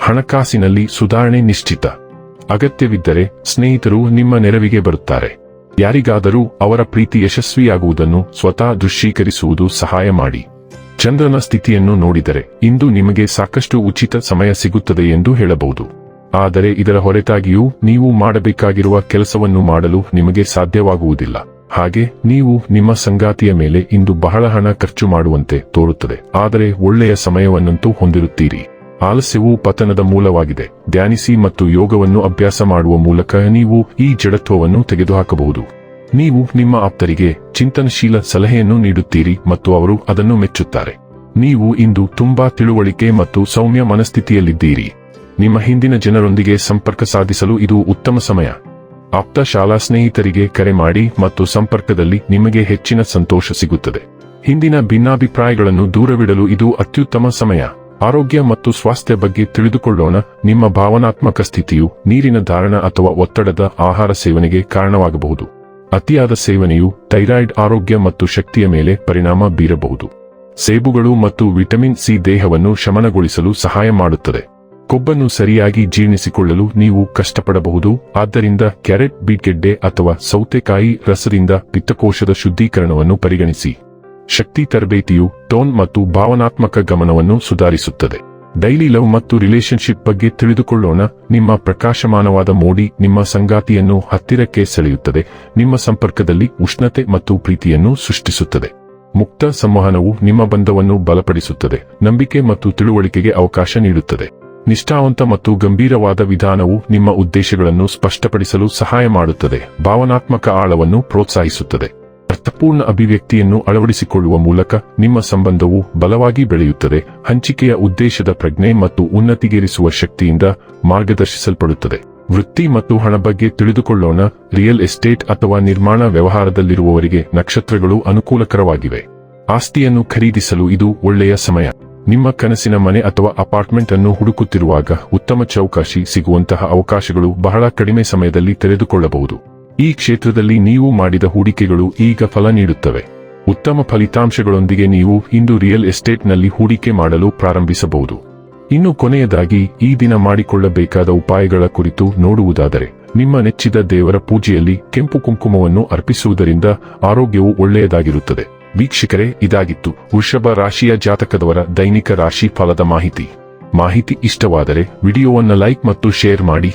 ಹಣಕಾಸಿನಲ್ಲಿ ಸುಧಾರಣೆ ನಿಶ್ಚಿತ. ಅಗತ್ಯವಿದ್ದರೆ ಸ್ನೇಹಿತರು ನಿಮ್ಮ ನೆರವಿಗೆ ಬರುತ್ತಾರೆ. ಯಾರಿಗಾದರೂ ಅವರ ಪ್ರೀತಿ ಯಶಸ್ವಿಯಾಗುವುದನ್ನು ಸ್ವತಃ ದೃಶ್ಯೀಕರಿಸುವುದು ಸಹಾಯ ಮಾಡಿ. ಚಂದ್ರನ ಸ್ಥಿತಿಯನ್ನು ನೋಡಿದರೆ ಇಂದು ನಿಮಗೆ ಸಾಕಷ್ಟು ಉಚಿತ ಸಮಯ ಸಿಗುತ್ತದೆ ಎಂದು ಹೇಳಬಹುದು. ಆದರೆ ಇದರ ಹೊರತಾಗಿಯೂ ನೀವು ಮಾಡಬೇಕಾಗಿರುವ ಕೆಲಸವನ್ನು ಮಾಡಲು ನಿಮಗೆ ಸಾಧ್ಯವಾಗುವುದಿಲ್ಲ. ಹಾಗೆ ನೀವು ನಿಮ್ಮ ಸಂಗಾತಿಯ ಮೇಲೆ ಇಂದು ಬಹಳ ಹಣ ಖರ್ಚು ಮಾಡುವಂತೆ ತೋರುತ್ತದೆ. ಆದರೆ ಒಳ್ಳೆಯ ಸಮಯವನ್ನಂತೂ ಹೊಂದಿರುತ್ತೀರಿ. ಆಲಸ್ಯವು ಪತನದ ಮೂಲವಾಗಿದೆ. ಧ್ಯಾನಿಸಿ ಮತ್ತು ಯೋಗವನ್ನು ಅಭ್ಯಾಸ ಮಾಡುವ ಮೂಲಕ ನೀವು ಈ ಜಡತ್ವವನ್ನು ತೆಗೆದುಹಾಕಬಹುದು. ನೀವು ನಿಮ್ಮ ಆಪ್ತರಿಗೆ ಚಿಂತನಶೀಲ ಸಲಹೆಯನ್ನು ನೀಡುತ್ತೀರಿ ಮತ್ತು ಅವರು ಅದನ್ನು ಮೆಚ್ಚುತ್ತಾರೆ. ನೀವು ಇಂದು ತುಂಬಾ ತಿಳುವಳಿಕೆ ಮತ್ತು ಸೌಮ್ಯ ಮನಸ್ಥಿತಿಯಲ್ಲಿದ್ದೀರಿ. ನಿಮ್ಮ ಹಿಂದಿನ ಜನರೊಂದಿಗೆ ಸಂಪರ್ಕ ಸಾಧಿಸಲು ಇದು ಉತ್ತಮ ಸಮಯ. ಆಪ್ತ ಶಾಲಾ ಸ್ನೇಹಿತರಿಗೆ ಕರೆ ಮಾಡಿ ಮತ್ತು ಸಂಪರ್ಕದಲ್ಲಿ ನಿಮಗೆ ಹೆಚ್ಚಿನ ಸಂತೋಷ ಸಿಗುತ್ತದೆ. ಹಿಂದಿನ ಭಿನ್ನಾಭಿಪ್ರಾಯಗಳನ್ನು ದೂರವಿಡಲು ಇದು ಅತ್ಯುತ್ತಮ ಸಮಯ. ಆರೋಗ್ಯ ಮತ್ತು ಸ್ವಾಸ್ಥ್ಯ ಬಗ್ಗೆ ತಿಳಿದುಕೊಳ್ಳೋಣ. ನಿಮ್ಮ ಭಾವನಾತ್ಮಕ ಸ್ಥಿತಿಯು ನೀರಿನ ಧಾರಣ ಅಥವಾ ಒತ್ತಡದ ಆಹಾರ ಸೇವನೆಗೆ ಕಾರಣವಾಗಬಹುದು. ಅತಿಯಾದ ಸೇವನೆಯು ಥೈರಾಯ್ಡ್ ಆರೋಗ್ಯ ಮತ್ತು ಶಕ್ತಿಯ ಮೇಲೆ ಪರಿಣಾಮ ಬೀರಬಹುದು. ಸೇಬುಗಳು ಮತ್ತು ವಿಟಮಿನ್ ಸಿ ದೇಹವನ್ನು ಶಮನಗೊಳಿಸಲು ಸಹಾಯ ಮಾಡುತ್ತದೆ. ಕೊಬ್ಬನ್ನು ಸರಿಯಾಗಿ ಜೀರ್ಣಿಸಿಕೊಳ್ಳಲು ನೀವು ಕಷ್ಟಪಡಬಹುದು. ಆದ್ದರಿಂದ ಕ್ಯಾರೆಟ್ ಬೀಟ್ಗೆಡ್ಡೆ ಅಥವಾ ಸೌತೆಕಾಯಿ ರಸದಿಂದ ಪಿತ್ತಕೋಶದ ಶುದ್ಧೀಕರಣವನ್ನು ಪರಿಗಣಿಸಿ. ಶಕ್ತಿ ತರಬೇತಿಯು ಟೋನ್ ಮತ್ತು ಭಾವನಾತ್ಮಕ ಗಮನವನ್ನು ಸುಧಾರಿಸುತ್ತದೆ. ಡೈಲಿ ಲವ್ ಮತ್ತು ರಿಲೇಶನ್ಶಿಪ್ ಬಗ್ಗೆ ತಿಳಿದುಕೊಳ್ಳೋಣ. ನಿಮ್ಮ ಪ್ರಕಾಶಮಾನವಾದ ಮೋಡಿ ನಿಮ್ಮ ಸಂಗಾತಿಯನ್ನು ಹತ್ತಿರಕ್ಕೆ ಸೆಳೆಯುತ್ತದೆ. ನಿಮ್ಮ ಸಂಪರ್ಕದಲ್ಲಿ ಉಷ್ಣತೆ ಮತ್ತು ಪ್ರೀತಿಯನ್ನು ಸೃಷ್ಟಿಸುತ್ತದೆ. ಮುಕ್ತ ಸಂವಹನವು ನಿಮ್ಮ ಬಂಧವನ್ನು ಬಲಪಡಿಸುತ್ತದೆ. ನಂಬಿಕೆ ಮತ್ತು ತಿಳುವಳಿಕೆಗೆ ಅವಕಾಶ ನೀಡುತ್ತದೆ. ನಿಷ್ಠಾವಂತ ಮತ್ತು ಗಂಭೀರವಾದ ವಿಧಾನವು ನಿಮ್ಮ ಉದ್ದೇಶಗಳನ್ನು ಸ್ಪಷ್ಟಪಡಿಸಲು ಸಹಾಯ ಮಾಡುತ್ತದೆ. ಭಾವನಾತ್ಮಕ ಆಳವನ್ನು ಪ್ರೋತ್ಸಾಹಿಸುತ್ತದೆ. ಅರ್ಥಪೂರ್ಣ ಅಭಿವ್ಯಕ್ತಿಯನ್ನು ಅಳವಡಿಸಿಕೊಳ್ಳುವ ಮೂಲಕ ನಿಮ್ಮ ಸಂಬಂಧವು ಬಲವಾಗಿ ಬೆಳೆಯುತ್ತದೆ. ಹಂಚಿಕೆಯ ಉದ್ದೇಶದ ಪ್ರಜ್ಞೆ ಮತ್ತು ಉನ್ನತಿಗೇರಿಸುವ ಶಕ್ತಿಯಿಂದ ಮಾರ್ಗದರ್ಶಿಸಲ್ಪಡುತ್ತದೆ. ವೃತ್ತಿ ಮತ್ತು ಹಣ ಬಗ್ಗೆ ತಿಳಿದುಕೊಳ್ಳೋಣ. ರಿಯಲ್ ಎಸ್ಟೇಟ್ ಅಥವಾ ನಿರ್ಮಾಣ ವ್ಯವಹಾರದಲ್ಲಿರುವವರಿಗೆ ನಕ್ಷತ್ರಗಳು ಅನುಕೂಲಕರವಾಗಿವೆ. ಆಸ್ತಿಯನ್ನು ಖರೀದಿಸಲು ಇದು ಒಳ್ಳೆಯ ಸಮಯ. ನಿಮ್ಮ ಕನಸಿನ ಮನೆ ಅಥವಾ ಅಪಾರ್ಟ್ಮೆಂಟ್ ಅನ್ನು ಹುಡುಕುತ್ತಿರುವಾಗ ಉತ್ತಮ ಚೌಕಾಶಿ ಸಿಗುವಂತಹ ಅವಕಾಶಗಳು ಬಹಳ ಕಡಿಮೆ ಸಮಯದಲ್ಲಿ ತೆರೆದುಕೊಳ್ಳಬಹುದು. ಈ ಕ್ಷೇತ್ರದಲ್ಲಿ ನೀವು ಮಾಡಿದ ಹೂಡಿಕೆಗಳು ಈಗ ಫಲ ನೀಡುತ್ತವೆ. ಉತ್ತಮ ಫಲಿತಾಂಶಗಳೊಂದಿಗೆ ನೀವು ಇಂದು ರಿಯಲ್ ಎಸ್ಟೇಟ್ನಲ್ಲಿ ಹೂಡಿಕೆ ಮಾಡಲು ಪ್ರಾರಂಭಿಸಬಹುದು. ಇನ್ನು ಕೊನೆಯದಾಗಿ, ಈ ದಿನ ಮಾಡಿಕೊಳ್ಳಬೇಕಾದ ಉಪಾಯಗಳ ಕುರಿತು ನೋಡುವುದಾದರೆ, ನಿಮ್ಮ ನೆಚ್ಚಿದ ದೇವರ ಪೂಜೆಯಲ್ಲಿ ಕೆಂಪು ಕುಂಕುಮವನ್ನು ಅರ್ಪಿಸುವುದರಿಂದ ಆರೋಗ್ಯವು ಒಳ್ಳೆಯದಾಗಿರುತ್ತದೆ. ವೀಕ್ಷಕರೇ, ಇದಾಗಿತ್ತು ವೃಷಭ ರಾಶಿಯ ಜಾತಕದವರ ದೈನಿಕ ರಾಶಿ ಫಲದ ಮಾಹಿತಿ. ಮಾಹಿತಿ ಇಷ್ಟವಾದರೆ, ವಿಡಿಯೋವನ್ನು ಲೈಕ್ ಮತ್ತು ಶೇರ್ ಮಾಡಿ.